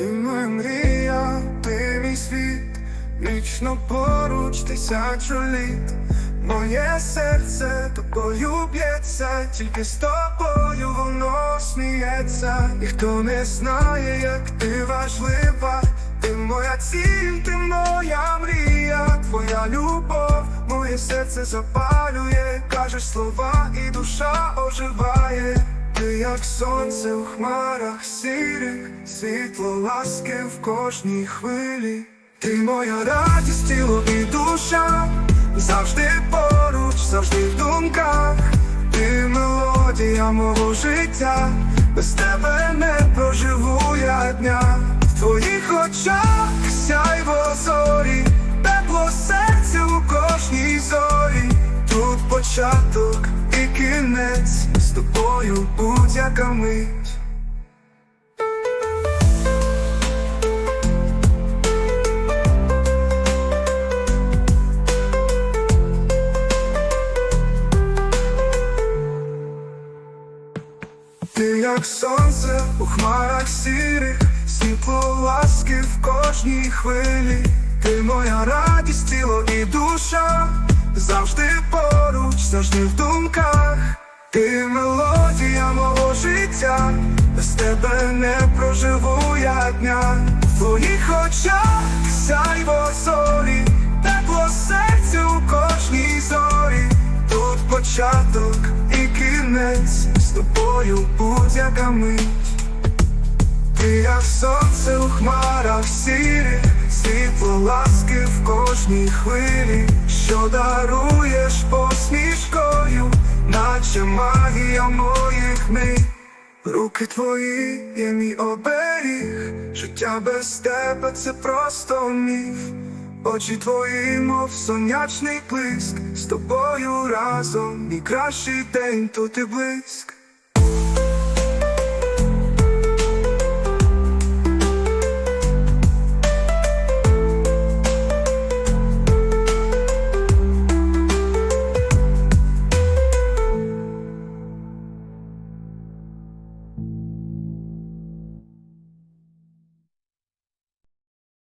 І моя мрія, ти мій світ, вічно поруч тисячу літ, моє серце тобою б'ється, тільки з тобою воно сміється. Ніхто не знає, як ти важлива, ти моя ціль, ти моя мрія, твоя любов, моє серце запалює, кажеш слова, і душа оживає. Ти як сонце у хмарах сірих, світло ласки в кожній хвилі. Ти моя радість, тіло і душа, завжди поруч, завжди в думках. Ти мелодія мого життя, без тебе не проживу я дня. В твоїх очах сяйво зорі, тепло серця у кожній зорі. Тут початок тобою будь-яка мить. Як сонце у хмарах сірих, світло ласки в кожній хвилі. Ти моя радість, тіло і душа, завжди поруч, завжди в думках. Ти мого життя, без тебе не проживу я дня. В твоїх очах сяйво зорі, тепло серця у кожній зорі. Тут початок і кінець, з тобою будь-яка мить. Ти як сонце у хмарах сірих, світло ласки в кожній хвилі, що даруєш посмішкою, наче магія моїх мить. Руки твої є мій оберіг, життя без тебе це просто міф. Очі твої, мов сонячний блиск, з тобою разом мій кращий день тут і блиск.